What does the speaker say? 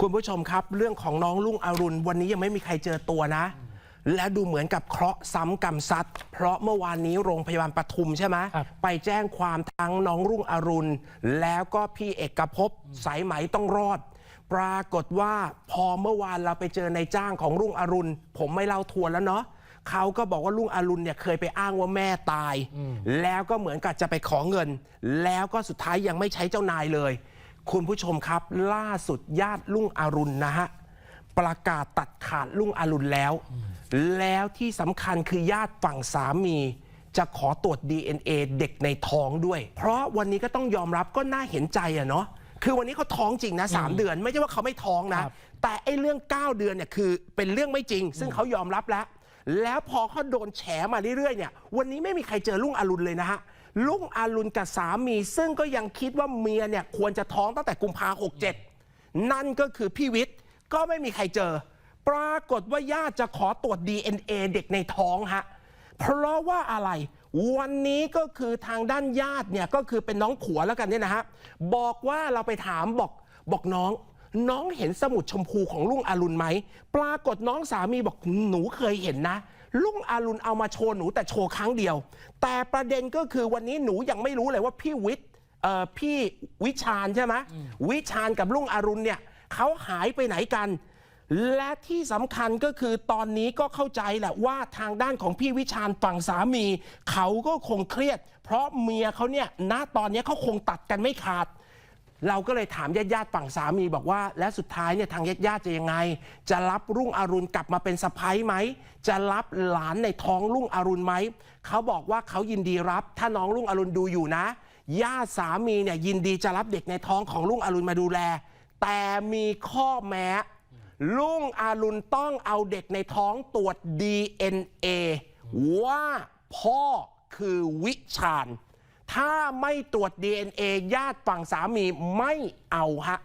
คุณผู้ชมครับ เรื่องของน้องลุงอรุณ วันนี้ยังไม่มีใครเจอตัวนะ และดูเหมือนกับเคราะห์ซ้ำกรรมซัดเพราะเมื่อวานนี้โรงพยาบาลปทุมใช่ไหมครับไปแจ้งความทั้งน้องรุ่งอรุณ แล้วก็พี่เอกภพสายไหมต้องรอด ปรากฏว่าพอเมื่อวานเราไปเจอในจ้างของรุ่งอรุณ ผมไม่เล่าทวนแล้วเนาะเขาก็บอกว่าลุงอรุณเนี่ยเคยไปอ้างว่าแม่ตาย แล้วก็เหมือนกับจะไปขอเงิน แล้วก็สุดท้ายยังไม่ใช้เจ้านายเลย คุณผู้ชมครับ ล่าสุดญาติลุงอรุณนะฮะ ประกาศตัดขาดลุงอรุณแล้ว แล้วที่สำคัญคือญาติฝั่งสามี จะขอตรวจ DNA เด็กในท้องด้วย เพราะวันนี้ก็ต้องยอมรับก็น่าเห็นใจอะเนาะคือวันนี้เขาท้องจริงนะสามเดือน ไม่ใช่ว่าเขาไม่ท้องนะครับแต่ไอ้เรื่อง 9 เดือนเนี่ยคือเป็นเรื่องไม่จริง ซึ่งเขายอมรับแล้ว แล้วพอเขาโดนแฉมาเรื่อยๆเนี่ยวันนี้ไม่มีใครเจอลุงอรุณเลยนะฮะลุงอรุณกับสามี ซึ่งก็ยังคิดว่าเมียเนี่ยควรจะท้องตั้งแต่กุมภาหกเจ็ดนั่นก็คือพี่วิทย์ก็ไม่มีใครเจอ ปรากฏว่าญาติจะขอตรวจ DNA เด็กในท้องฮะเพราะว่าอะไร วันนี้ก็คือทางด้านญาติเนี่ยก็คือเป็นน้องผัวแล้วกันเนี่ยนะฮะบอกว่าเราไปถามบอกบอกน้อง น้องเห็นสมุดชมพูของลุงอรุณไหม ปรากฏน้องสามีบอกหนูเคยเห็นนะ ลุงอรุณเอามาโชว์หนูแต่โชว์ครั้งเดียว แต่ประเด็นก็คือวันนี้หนูยังไม่รู้เลยว่าพี่วิทย์เอ่อพี่วิชาญใช่ไหมวิชาญกับลุงอรุณเนี่ยเขาหายไปไหนกัน และที่สำคัญก็คือตอนนี้ก็เข้าใจแหละว่าทางด้านของพี่วิชาญฝั่งสามี เขาก็คงเครียด เพราะเมียเขาเนี่ยณตอนนี้เขาคงตัดกันไม่ขาด เราก็เลยถามญาติญาติฝั่งสามีบอกว่า และสุดท้ายเนี่ยทางญาติญาติจะยังไง จะรับรุ่งอรุณกลับมาเป็นสะพ้ายไหม จะรับหลานในท้องรุ่งอรุณไหม เขาบอกว่าเขายินดีรับ ถ้าน้องรุ่งอรุณดูอยู่นะญาติสามีเนี่ยยินดีจะรับเด็กในท้องของรุ่งอรุณมาดูแล แต่มีข้อแม้ลุงอรุณต้องเอาเด็กในท้องตรวจ DNA ว่าพ่อคือวิชาญ ถ้าไม่ตรวจ DNA ญาติฝั่งสามีไม่เอาฮะ